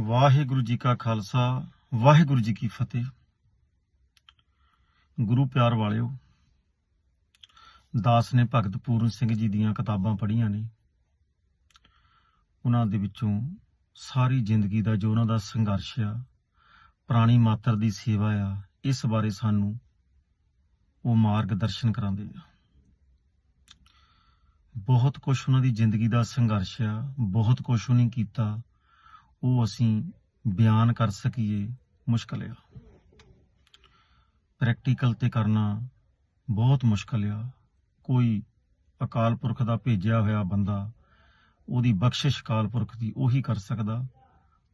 ਵਾਹਿਗੁਰੂ ਜੀ ਕਾ ਖਾਲਸਾ, ਵਾਹਿਗੁਰੂ ਜੀ ਕੀ ਫਤਿਹ। ਗੁਰੂ ਪਿਆਰ ਵਾਲਿਓ, ਦਾਸ ਨੇ ਭਗਤ ਪੂਰਨ ਸਿੰਘ ਜੀ ਦੀਆਂ ਕਿਤਾਬਾਂ ਪੜ੍ਹੀਆਂ ਨੇ। ਉਹਨਾਂ ਦੇ ਵਿੱਚੋਂ ਸਾਰੀ ਜ਼ਿੰਦਗੀ ਦਾ ਜੋ ਉਹਨਾਂ ਦਾ ਸੰਘਰਸ਼ ਆ, ਪ੍ਰਾਣੀ ਮਾਤਰ ਦੀ ਸੇਵਾ ਆ, ਇਸ ਬਾਰੇ ਸਾਨੂੰ ਉਹ ਮਾਰਗਦਰਸ਼ਨ ਕਰਾਉਂਦੇ ਆ। ਬਹੁਤ ਕੁਝ ਉਹਨਾਂ ਦੀ ਜ਼ਿੰਦਗੀ ਦਾ ਸੰਘਰਸ਼ ਆ, ਬਹੁਤ ਕੁਝ ਉਹਨੇ ਕੀਤਾ। ਉਹ ਅਸੀਂ ਬਿਆਨ ਕਰ ਸਕੀਏ ਮੁਸ਼ਕਲ ਆ। ਪ੍ਰੈਕਟੀਕਲ ਤੇ ਕਰਨਾ ਬਹੁਤ ਮੁਸ਼ਕਲ ਆ। ਕੋਈ ਅਕਾਲ ਪੁਰਖ ਦਾ ਭੇਜਿਆ ਹੋਇਆ ਬੰਦਾ ਉਹਦੀ ਬਖਸ਼ਿਸ਼ ਅਕਾਲ ਪੁਰਖ ਦੀ ਉਹੀ ਕਰ ਸਕਦਾ,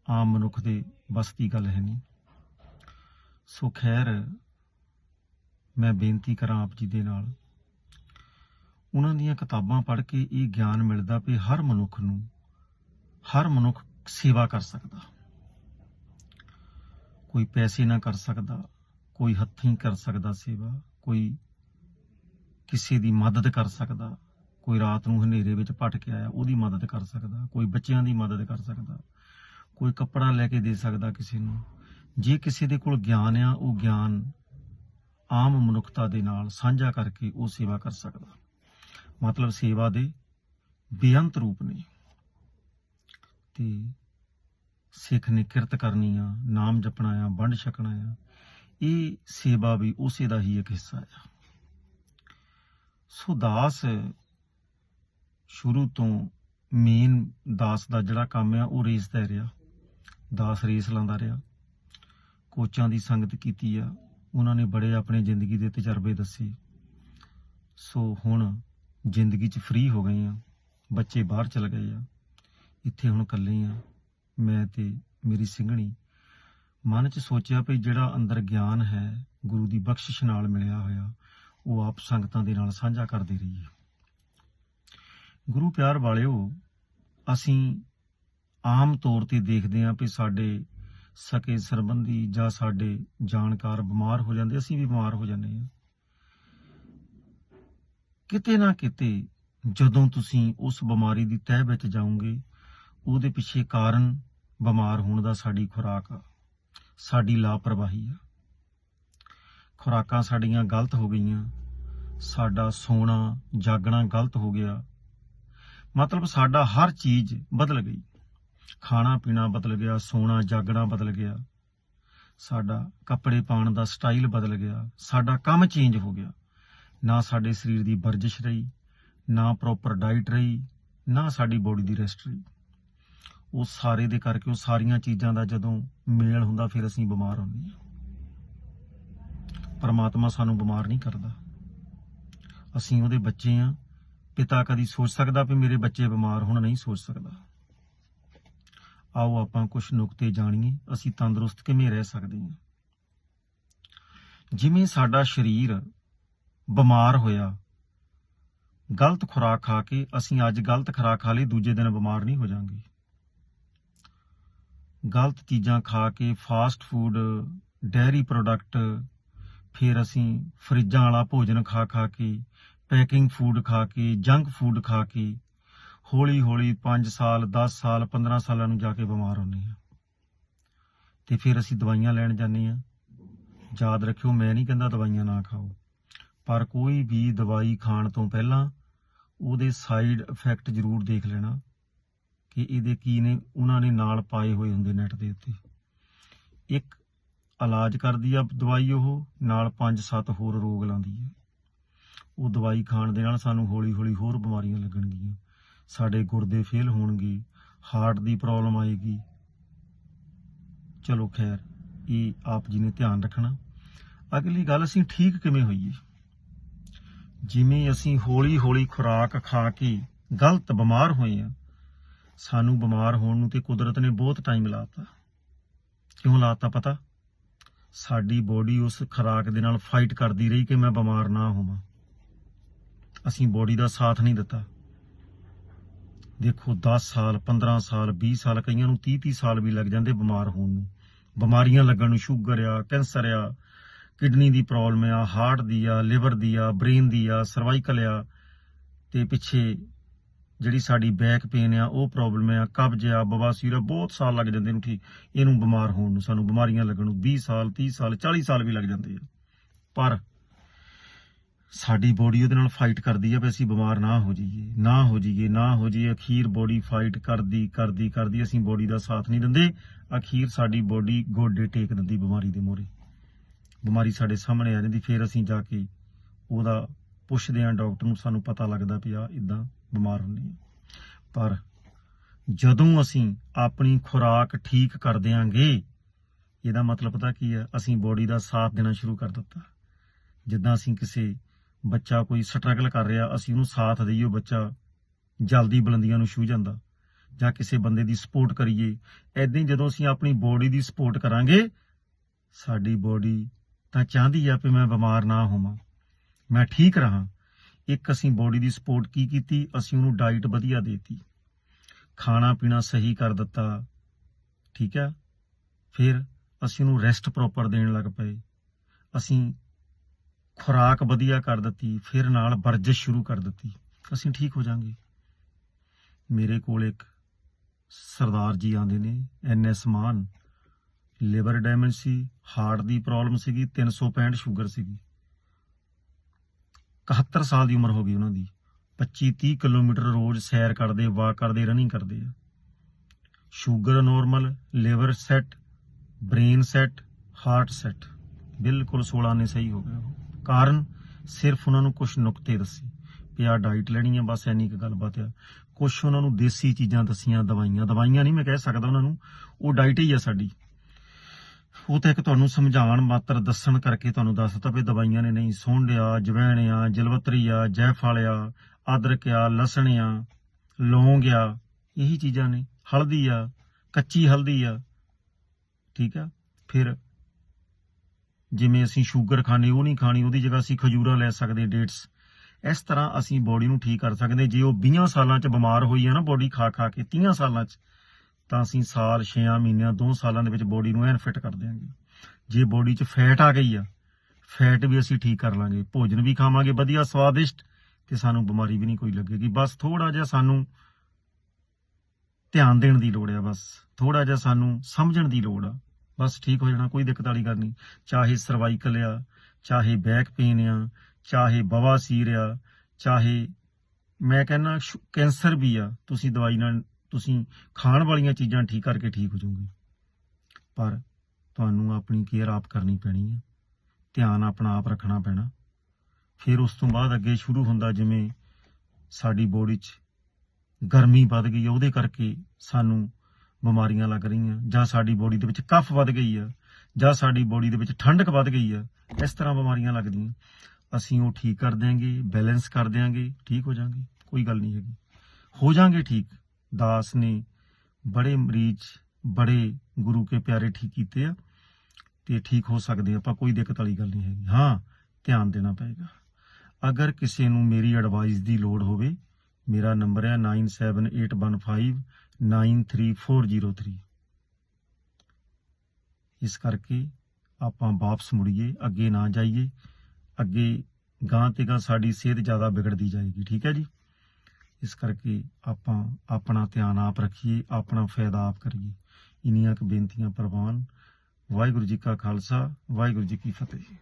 ਆਮ ਮਨੁੱਖ ਦੇ ਬਸ ਦੀ ਗੱਲ ਹੈ ਨਹੀਂ। ਸੋ ਖੈਰ, ਮੈਂ ਬੇਨਤੀ ਕਰਾਂ ਆਪ ਜੀ ਦੇ ਨਾਲ, ਉਹਨਾਂ ਦੀਆਂ ਕਿਤਾਬਾਂ ਪੜ੍ਹ ਕੇ ਇਹ ਗਿਆਨ ਮਿਲਦਾ ਕਿ ਹਰ ਮਨੁੱਖ ਨੂੰ, ਹਰ ਮਨੁੱਖ ਸੇਵਾ ਕਰ ਸਕਦਾ। ਕੋਈ ਪੈਸੇ ਨਾ ਕਰ ਸਕਦਾ, ਕੋਈ ਹੱਥੀਂ ਕਰ ਸਕਦਾ ਸੇਵਾ, ਕੋਈ ਕਿਸੇ ਦੀ ਮਦਦ ਕਰ ਸਕਦਾ, ਕੋਈ ਰਾਤ ਨੂੰ ਹਨੇਰੇ ਵਿੱਚ ਭਟਕ ਆਇਆ, ਉਹਦੀ ਮਦਦ ਕਰ ਸਕਦਾ, ਕੋਈ ਬੱਚਿਆਂ ਦੀ ਮਦਦ ਕਰ ਸਕਦਾ, ਕੋਈ ਕੱਪੜਾ ਲੈ ਕੇ ਦੇ ਸਕਦਾ ਕਿਸੇ ਨੂੰ। ਜੇ ਕਿਸੇ ਦੇ ਕੋਲ ਗਿਆਨ ਆ, ਉਹ ਗਿਆਨ ਆਮ ਮਨੁੱਖਤਾ ਦੇ ਨਾਲ ਸਾਂਝਾ ਕਰਕੇ ਉਹ ਸੇਵਾ ਕਰ ਸਕਦਾ। ਮਤਲਬ ਸੇਵਾ ਦੇ ਬੇਅੰਤ ਰੂਪ ਨੇ। ਤੇ ਸਿੱਖ ਨੇ ਕਿਰਤ ਕਰਨੀ ਆ, ਨਾਮ ਜਪਣਾ ਆ, ਵੰਡ ਛਕਣਾ ਆ, ਇਹ ਸੇਵਾ ਵੀ ਉਸੇ ਦਾ ਹੀ ਇੱਕ ਹਿੱਸਾ ਆ। ਸੋ ਦਾਸ ਸ਼ੁਰੂ ਤੋਂ ਮੇਨ ਦਾਸ ਦਾ ਜਿਹੜਾ ਕੰਮ ਆ, ਉਹ ਰੇਸ ਦਾ ਰਿਹਾ। ਦਾਸ ਰੇਸ ਲਾਉਂਦਾ ਰਿਹਾ। ਕੋਚਾਂ ਦੀ ਸੰਗਤ ਕੀਤੀ ਆ। ਉਹਨਾਂ ਨੇ ਬੜੇ ਆਪਣੇ ਜ਼ਿੰਦਗੀ ਦੇ ਤਜਰਬੇ ਦੱਸੇ। ਸੋ ਹੁਣ ਜ਼ਿੰਦਗੀ 'ਚ ਫ੍ਰੀ ਹੋ ਗਏ ਆ। ਬੱਚੇ ਬਾਹਰ ਚਲੇ ਗਏ ਆ। ਇੱਥੇ ਹੁਣ ਇਕੱਲੇ ਆ। ਮੈਂ ਤੇ ਮੇਰੀ ਸਿੰਘਣੀ ਮਨ 'ਚ ਸੋਚਿਆ ਵੀ ਜਿਹੜਾ ਅੰਦਰ ਗਿਆਨ ਹੈ, ਗੁਰੂ ਦੀ ਬਖਸ਼ਿਸ਼ ਨਾਲ ਮਿਲਿਆ ਹੋਇਆ, ਉਹ ਆਪ ਸੰਗਤਾਂ ਦੇ ਨਾਲ ਸਾਂਝਾ ਕਰਦੇ ਰਹੀਏ ਗੁਰੂ ਪਿਆਰ ਵਾਲਿਓ, ਅਸੀਂ ਆਮ ਤੌਰ ਤੇ ਦੇਖਦੇ ਹਾਂ ਵੀ ਸਾਡੇ ਸਕੇ ਸਰਬੰਧੀ ਜਾਂ ਸਾਡੇ ਜਾਣਕਾਰ ਬਿਮਾਰ ਹੋ ਜਾਂਦੇ, ਅਸੀਂ ਵੀ ਬਿਮਾਰ ਹੋ ਜਾਂਦੇ ਹਾਂ। ਕਿਤੇ ਨਾ ਕਿਤੇ ਜਦੋਂ ਤੁਸੀਂ ਉਸ ਬਿਮਾਰੀ ਦੀ ਤਹਿ ਵਿੱਚ ਜਾਓਗੇ, ਉਹਦੇ ਪਿੱਛੇ ਕਾਰਨ ਬਿਮਾਰ ਹੋਣ ਦਾ ਸਾਡੀ ਖੁਰਾਕ ਆ, ਸਾਡੀ ਲਾਪਰਵਾਹੀ ਆ। ਖੁਰਾਕਾਂ ਸਾਡੀਆਂ ਗਲਤ ਹੋ ਗਈਆਂ, ਸਾਡਾ ਸੋਣਾ, ਜਾਗਣਾ ਗਲਤ ਹੋ ਗਿਆ। ਮਤਲਬ ਸਾਡਾ ਹਰ ਚੀਜ਼ ਬਦਲ ਗਈ। ਖਾਣਾ ਪੀਣਾ ਬਦਲ ਗਿਆ, ਸੋਣਾ, ਜਾਗਣਾ ਬਦਲ ਗਿਆ। ਸਾਡਾ ਕੱਪੜੇ ਪਾਉਣ ਦਾ ਸਟਾਈਲ ਬਦਲ ਗਿਆ, ਸਾਡਾ ਕੰਮ ਚੇਂਜ ਹੋ ਗਿਆ। ਨਾ ਸਾਡੇ ਸਰੀਰ ਦੀ ਵਰਜਿਸ਼ ਰਹੀ, ਨਾ ਪ੍ਰੋਪਰ ਡਾਈਟ ਰਹੀ, ਨਾ ਸਾਡੀ ਬੋਡੀ ਦੀ ਰੈਸਟ ਰਹੀ। ਉਹ ਸਾਰੇ ਦੇ ਕਰਕੇ ਉਹ ਸਾਰੀਆਂ ਚੀਜ਼ਾਂ ਦਾ ਜਦੋਂ ਮੇਲ ਹੁੰਦਾ, ਫਿਰ ਅਸੀਂ ਬਿਮਾਰ ਹੁੰਦੇ ਹਾਂ। ਪਰਮਾਤਮਾ ਸਾਨੂੰ ਬਿਮਾਰ ਨਹੀਂ ਕਰਦਾ। ਅਸੀਂ ਉਹਦੇ ਬੱਚੇ ਆ ਪਿਤਾ ਕਦੀ ਸੋਚ ਸਕਦਾ ਵੀ ਮੇਰੇ ਬੱਚੇ ਬਿਮਾਰ ਹੁਣ, ਨਹੀਂ ਸੋਚ ਸਕਦਾ। ਆਓ ਆਪਾਂ ਕੁਝ ਨੁਕਤੇ ਜਾਣੀਏ। ਅਸੀਂ ਤੰਦਰੁਸਤ ਕਿਵੇਂ ਰਹਿ ਸਕਦੇ ਹਾਂ? ਜਿਵੇਂ ਸਾਡਾ ਸਰੀਰ ਬਿਮਾਰ ਹੋਇਆ, ਗਲਤ ਖੁਰਾਕ ਖਾ ਕੇ ਅਸੀਂ ਅੱਜ ਗਲਤ ਖੁਰਾਕ ਖਾ ਲਈ, ਦੂਜੇ ਦਿਨ ਬਿਮਾਰ ਨਹੀਂ ਹੋ ਜਾਾਂਗੇ। ਗਲਤ ਚੀਜ਼ਾਂ ਖਾ ਕੇ ਫਾਸਟ ਫੂਡ ਡੈਰੀ ਪ੍ਰੋਡਕਟ ਫਿਰ ਅਸੀਂ ਫਰਿੱਜਾਂ ਵਾਲਾ ਭੋਜਨ ਖਾ ਖਾ ਕੇ ਪੈਕਿੰਗ ਫੂਡ ਖਾ ਕੇ ਜੰਕ ਫੂਡ ਖਾ ਕੇ, ਹੌਲੀ ਹੌਲੀ 5 ਸਾਲ 10 ਸਾਲ 15 ਸਾਲਾਂ ਨੂੰ ਜਾ ਕੇ ਬਿਮਾਰ ਹੁੰਦੇ ਆ ਤੇ ਫਿਰ ਅਸੀਂ ਦਵਾਈਆਂ ਲੈਣ ਜਾਂਦੇ ਆ ਯਾਦ ਰੱਖਿਓ, ਮੈਂ ਨਹੀਂ ਕਹਿੰਦਾ ਦਵਾਈਆਂ ਨਾ ਖਾਓ। ਪਰ ਕੋਈ ਵੀ ਦਵਾਈ ਖਾਣ ਤੋਂ ਪਹਿਲਾਂ ਉਹਦੇ ਸਾਈਡ ਇਫੈਕਟ ਜ਼ਰੂਰ ਦੇਖ ਲੈਣਾ। ਕਿ ਇਹਦੇ ਕੀ ਨੇ? ਉਹਨਾਂ ਨੇ ਨਾਲ ਪਾਏ ਹੋਏ ਹੁੰਦੇ ਨੈਟ ਦੇ ਉੱਤੇ। ਇੱਕ ਇਲਾਜ ਕਰਦੀ ਆ ਦਵਾਈ ਉਹ, ਨਾਲ 5-7 ਹੋਰ ਰੋਗ ਲਾਉਂਦੀ ਹੈ ਉਹ ਦਵਾਈ ਖਾਣ ਦੇ ਨਾਲ ਸਾਨੂੰ ਹੌਲੀ-ਹੌਲੀ ਹੋਰ ਬਿਮਾਰੀਆਂ ਲੱਗਣਗੀਆਂ। ਸਾਡੇ ਗੁਰਦੇ ਫੇਲ ਹੋਣਗੇ ਹਾਰਟ ਦੀ ਪ੍ਰੋਬਲਮ ਆਏਗੀ। ਚਲੋ ਖੈਰ, ਇਹ ਆਪ ਜੀ ਨੇ ਧਿਆਨ ਰੱਖਣਾ। ਅਗਲੀ ਗੱਲ, ਅਸੀਂ ਠੀਕ ਕਿਵੇਂ ਹੋਈਏ? ਜਿਵੇਂ ਅਸੀਂ ਹੌਲੀ-ਹੌਲੀ ਖੁਰਾਕ ਖਾ ਕੇ ਗਲਤ ਬਿਮਾਰ ਹੋਏ ਆ ਸਾਨੂੰ ਬਿਮਾਰ ਹੋਣ ਨੂੰ ਤੇ ਕੁਦਰਤ ਨੇ ਬਹੁਤ ਟਾਈਮ ਲਾਤਾ। ਕਿਉਂ ਲਾਤਾ ਪਤਾ? ਸਾਡੀ ਬੋਡੀ ਉਸ ਖੁਰਾਕ ਦੇ ਨਾਲ ਫਾਈਟ ਕਰਦੀ ਰਹੀ ਕਿ ਮੈਂ ਬਿਮਾਰ ਨਾ ਹੋਵਾਂ। ਅਸੀਂ ਬੋਡੀ ਦਾ ਸਾਥ ਨਹੀਂ ਦਿੱਤਾ। ਦੇਖੋ 10 ਸਾਲ 15 ਸਾਲ 20 ਸਾਲ, ਕਈਆਂ ਨੂੰ 30 30 ਸਾਲ ਵੀ ਲੱਗ ਜਾਂਦੇ ਬਿਮਾਰ ਹੋਣ ਨੂੰ। ਬਿਮਾਰੀਆਂ ਲੱਗਣ ਨੂੰ ਸ਼ੂਗਰ ਆ, ਕੈਂਸਰ ਆ, ਕਿਡਨੀ ਦੀ ਪ੍ਰੋਬਲਮ ਆ ਹਾਰਟ ਦੀ ਆ ਲਿਵਰ ਦੀ ਆ ਬ੍ਰੇਨ ਦੀ ਆ ਸਰਵਾਈਕਲ ਆ ਤੇ ਪਿੱਛੇ ਜਿਹੜੀ ਸਾਡੀ ਬੈਕ ਪੇਨ ਆ, ਉਹ ਪ੍ਰੋਬਲਮ ਆ, ਕਬਜ਼ ਆ ਬਵਾਸੀਰ ਆ ਬਹੁਤ ਸਾਲ ਲੱਗ ਜਾਂਦੇ ਨੂੰ ਠੀਕ, ਇਹਨੂੰ ਬਿਮਾਰ ਹੋਣ ਨੂੰ, ਸਾਨੂੰ ਬਿਮਾਰੀਆਂ ਲੱਗਣ ਨੂੰ 20 ਸਾਲ 30 ਸਾਲ 40 ਸਾਲ ਵੀ ਲੱਗ ਜਾਂਦੇ ਆ। ਪਰ ਸਾਡੀ ਬੋਡੀ ਉਹਦੇ ਨਾਲ ਫਾਈਟ ਕਰਦੀ ਆ ਵੀ ਅਸੀਂ ਬਿਮਾਰ ਨਾ ਹੋ ਜਾਈਏ, ਨਾ ਹੋ ਜਾਈਏ, ਨਾ ਹੋ ਜਾਈਏ, ਅਖੀਰ ਬੋਡੀ ਫਾਈਟ ਕਰਦੀ ਕਰਦੀ ਕਰਦੀ, ਅਸੀਂ ਬੋਡੀ ਦਾ ਸਾਥ ਨਹੀਂ ਦਿੰਦੇ, ਅਖੀਰ ਸਾਡੀ ਬੋਡੀ ਗੋਡੇ ਟੇਕ ਦਿੰਦੀ ਬਿਮਾਰੀ ਦੇ ਮੋਰੇ ਬਿਮਾਰੀ ਸਾਡੇ ਸਾਹਮਣੇ ਆ ਜਾਂਦੀ, ਫਿਰ ਅਸੀਂ ਜਾ ਕੇ ਉਹਦਾ ਪੁੱਛਦੇ ਆਂ ਡਾਕਟਰ ਨੂੰ, ਸਾਨੂੰ ਪਤਾ ਲੱਗਦਾ ਪਿਆ ਆ ਇਦਾਂ ਬਿਮਾਰ ਹੁੰਦੇ ਆ ਪਰ ਜਦੋਂ ਅਸੀਂ ਆਪਣੀ ਖੁਰਾਕ ਠੀਕ ਕਰ ਦਿਆਂਗੇ, ਇਹਦਾ ਮਤਲਬ ਪਤਾ ਕੀ ਹੈ? ਅਸੀਂ ਬੋਡੀ ਦਾ ਸਾਥ ਦੇਣਾ ਸ਼ੁਰੂ ਕਰ ਦਿੱਤਾ। ਜਿੱਦਾਂ ਅਸੀਂ ਕਿਸੇ ਬੱਚਾ ਕੋਈ ਸਟਰਗਲ ਕਰ ਰਿਹਾ, ਅਸੀਂ ਉਹਨੂੰ ਸਾਥ ਦਈਏ, ਉਹ ਬੱਚਾ ਜਲਦੀ ਬੁਲੰਦੀਆਂ ਨੂੰ ਛੂ ਜਾਂਦਾ। ਜਾਂ ਕਿਸੇ ਬੰਦੇ ਦੀ ਸਪੋਰਟ ਕਰੀਏ। ਐਦਾਂ ਹੀ ਜਦੋਂ ਅਸੀਂ ਆਪਣੀ ਬੋਡੀ ਦੀ ਸਪੋਰਟ ਕਰਾਂਗੇ, ਸਾਡੀ ਬੋਡੀ ਤਾਂ ਚਾਹੁੰਦੀ ਆ ਕਿ ਮੈਂ ਬਿਮਾਰ ਨਾ ਹੋਵਾਂ। ਮੈਂ ਠੀਕ ਰਹਾ। ਇੱਕ ਅਸੀਂ ਬੋਡੀ ਦੀ ਸਪੋਰਟ ਕੀ ਕੀਤੀ? ਅਸੀਂ ਉਹਨੂੰ ਡਾਈਟ ਵਧੀਆ ਦੇਤੀ। ਖਾਣਾ ਪੀਣਾ ਸਹੀ ਕਰ ਦਿੱਤਾ। ਠੀਕ ਹੈ? ਫਿਰ ਅਸੀਂ ਉਹਨੂੰ ਰੈਸਟ ਪ੍ਰੋਪਰ ਦੇਣ ਲੱਗ ਪਏ। ਅਸੀਂ ਖੁਰਾਕ ਵਧੀਆ ਕਰ ਦਿੱਤੀ। ਫਿਰ ਨਾਲ ਵਰਜਿਸ਼ ਸ਼ੁਰੂ ਕਰ ਦਿੱਤੀ। ਅਸੀਂ ਠੀਕ ਹੋ ਜਾਾਂਗੇ। ਮੇਰੇ ਕੋਲ ਇੱਕ ਸਰਦਾਰ ਜੀ ਆਂਦੇ ਨੇ ਐਨਐਸ ਮਾਨ। ਲਿਵਰ ਡੈਮੇਜ ਸੀ ਹਾਰਟ ਦੀ ਪ੍ਰੋਬਲਮ ਸੀਗੀ 365 ਸ਼ੂਗਰ ਸੀਗੀ। 71 ਸਾਲ ਦੀ ਉਮਰ ਹੋ ਗਈ ਉਹਨਾਂ ਦੀ। 25 30 ਕਿਲੋਮੀਟਰ ਰੋਜ਼ ਸੈਰ ਕਰਦੇ, ਵਾਕ ਕਰਦੇ ਰਨਿੰਗ ਕਰਦੇ ਆ। Sugar normal liver set brain set heart set ਬਿਲਕੁਲ 16 ਨੇ ਸਹੀ ਹੋ ਗਿਆ ਉਹ। ਕਾਰਨ ਸਿਰਫ ਉਹਨਾਂ ਨੂੰ ਕੁਝ ਨੁਕਤੇ ਦੱਸੇ। ਪਿਆ ਆਹ ਡਾਈਟ ਲੈਣੀ ਆ, ਬਸ ਐਨੀ ਕੁ ਗੱਲਬਾਤ ਆ। ਕੁਝ ਉਹਨਾਂ ਨੂੰ ਦੇਸੀ ਚੀਜ਼ਾਂ ਦੱਸੀਆਂ, ਦਵਾਈਆਂ। ਦਵਾਈਆਂ ਨਹੀਂ ਮੈਂ ਕਹਿ ਸਕਦਾ ਉਹਨਾਂ ਨੂੰ, ਉਹ ਡਾਈਟ ਹੀ ਆ ਸਾਡੀ। ਉਹ ਤਾਂ ਇੱਕ ਤੁਹਾਨੂੰ ਸਮਝਾਉਣ, ਮਾਤਰ ਦੱਸਣ ਕਰਕੇ ਤੁਹਾਨੂੰ ਦੱਸਤਾ ਵੀ ਦਵਾਈਆਂ ਨੇ ਨਹੀਂ ਸੁੰਡ ਆ ਜਵੈਣ ਆ ਜਲਵਤਰੀ ਆ ਜੈਫਲ ਆ ਅਦਰਕ ਆ ਲਸਣ ਆ ਲੌਂਗ ਆ ਇਹੀ ਚੀਜ਼ਾਂ ਨੇ। ਹਲਦੀ ਆ ਕੱਚੀ ਹਲਦੀ ਆ ਠੀਕ ਆ? ਫਿਰ ਜਿਵੇਂ ਅਸੀਂ ਸ਼ੂਗਰ ਖਾਣੀ ਉਹ ਨਹੀਂ ਖਾਣੀ, ਉਹਦੀ ਜਗ੍ਹਾ ਅਸੀਂ ਖਜੂਰਾ ਲੈ ਸਕਦੇ ਡੇਟਸ ਇਸ ਤਰ੍ਹਾਂ ਅਸੀਂ ਬੋਡੀ ਨੂੰ ਠੀਕ ਕਰ ਸਕਦੇ ਜੇ ਉਹ 20 ਸਾਲਾਂ 'ਚ ਬਿਮਾਰ ਹੋਈ ਆ ਨਾ ਬੋਡੀ ਖਾ ਖਾ ਕੇ 30 ਸਾਲਾਂ 'ਚ ਤਾਂ ਅਸੀਂ ਸਾਲ 6 ਮਹੀਨਿਆਂ 2 ਸਾਲਾਂ ਦੇ ਵਿੱਚ ਬੋਡੀ ਨੂੰ ਐਨ ਫਿੱਟ ਕਰ ਦਿਆਂਗੇ। ਜੇ ਬੋਡੀ 'ਚ ਫੈਟ ਆ ਗਈ ਆ ਫੈਟ ਵੀ ਅਸੀਂ ਠੀਕ ਕਰ ਲਾਂਗੇ, ਭੋਜਨ ਵੀ ਖਾਵਾਂਗੇ, ਵਧੀਆ, ਸਵਾਦਿਸ਼ਟ ਤੇ ਸਾਨੂੰ ਬਿਮਾਰੀ ਵੀ ਨਹੀਂ ਕੋਈ ਲੱਗੇਗੀ। ਬਸ ਥੋੜਾ ਜਿਹਾ ਸਾਨੂੰ ਧਿਆਨ ਦੇਣ ਦੀ ਲੋੜ ਆ ਬਸ। ਥੋੜਾ ਜਿਹਾ ਸਾਨੂੰ ਸਮਝਣ ਦੀ ਲੋੜ ਆ। ਬਸ ਠੀਕ ਹੋ ਜਾਣਾ, ਕੋਈ ਦਿੱਕਤ ਵਾਲੀ ਗੱਲ ਨਹੀਂ। ਚਾਹੇ ਸਰਵਾਈਕਲ ਆ, ਚਾਹੇ ਬੈਕ ਪੇਨ ਆ, ਚਾਹੇ ਬਵਾਸੀਰ ਆ, ਚਾਹੇ ਮੈਂ ਕਹਿੰਨਾ ਕੈਂਸਰ ਵੀ ਆ, ਤੁਸੀਂ ਦਵਾਈ ਨਾਲ ਤੁਸੀਂ ਖਾਣ ਵਾਲੀਆਂ ਚੀਜ਼ਾਂ ਠੀਕ ਕਰਕੇ ਠੀਕ ਹੋ ਜਾਓਗੇ। ਪਰ ਤੁਹਾਨੂੰ ਆਪਣੀ ਕੇਅਰ ਆਪ ਕਰਨੀ ਪੈਣੀ ਹੈ ਧਿਆਨ ਆਪਣਾ ਆਪ ਰੱਖਣਾ ਪੈਣਾ। ਫਿਰ ਉਸ ਤੋਂ ਬਾਅਦ ਅੱਗੇ ਸ਼ੁਰੂ ਹੁੰਦਾ ਜਿਵੇਂ ਸਾਡੀ ਬੋਡੀ 'ਚ ਗਰਮੀ ਵੱਧ ਗਈ ਹੈ ਉਹਦੇ ਕਰਕੇ ਸਾਨੂੰ ਬਿਮਾਰੀਆਂ ਲੱਗ ਰਹੀਆਂ। ਜਾਂ ਸਾਡੀ ਬੋਡੀ ਦੇ ਵਿੱਚ ਕਫ ਵੱਧ ਗਈ ਆ, ਜਾਂ ਸਾਡੀ ਬੋਡੀ ਦੇ ਵਿੱਚ ਠੰਡਕ ਵੱਧ ਗਈ ਆ, ਇਸ ਤਰ੍ਹਾਂ ਬਿਮਾਰੀਆਂ ਲੱਗਦੀਆਂ। ਅਸੀਂ ਉਹ ਠੀਕ ਕਰ ਦਿਆਂਗੇ, ਬੈਲੈਂਸ ਕਰ ਦਿਆਂਗੇ, ਠੀਕ ਹੋ ਜਾਾਂਗੇ, ਕੋਈ ਗੱਲ ਨਹੀਂ ਹੈਗੀ। ਹੋ ਜਾਾਂਗੇ ਠੀਕ। ਦਾਸ ਨੇ ਬੜੇ ਮਰੀਜ਼, ਬੜੇ ਗੁਰੂ ਕੇ ਪਿਆਰੇ ਠੀਕ ਕੀਤੇ ਆ ਤੇ ਠੀਕ ਹੋ ਸਕਦੇ ਆਪਾਂ ਕੋਈ ਦਿੱਕਤ ਵਾਲੀ ਗੱਲ ਨਹੀਂ ਹੈਗੀ। ਹਾਂ, ਧਿਆਨ ਦੇਣਾ ਪਏਗਾ। ਅਗਰ ਕਿਸੇ ਨੂੰ ਮੇਰੀ ਐਡਵਾਈਸ ਦੀ ਲੋੜ ਹੋਵੇ, ਮੇਰਾ ਨੰਬਰ ਹੈ 9781593403 ਇਸ ਕਰਕੇ ਆਪਾਂ ਵਾਪਸ ਮੁੜੀਏ, ਅੱਗੇ ਨਾ ਜਾਈਏ, ਅੱਗੇ ਗਾਂ ਤੇ ਗਾਂ ਸਾਡੀ ਸਿਹਤ ਜ਼ਿਆਦਾ ਵਿਗੜਦੀ ਜਾਏਗੀ, ਠੀਕ ਹੈ ਜੀ? ਇਸ ਕਰਕੇ ਆਪਾਂ ਆਪਣਾ ਧਿਆਨ ਆਪ ਰੱਖੀਏ, ਆਪਣਾ ਫਾਇਦਾ ਆਪ ਕਰੀਏ। ਇਨੀਆਂ ਕੁ ਬੇਨਤੀਆਂ ਪ੍ਰਵਾਨ। ਵਾਹਿਗੁਰੂ ਜੀ ਕਾ ਖਾਲਸਾ, ਵਾਹਿਗੁਰੂ ਜੀ ਕੀ ਫਤਿਹ।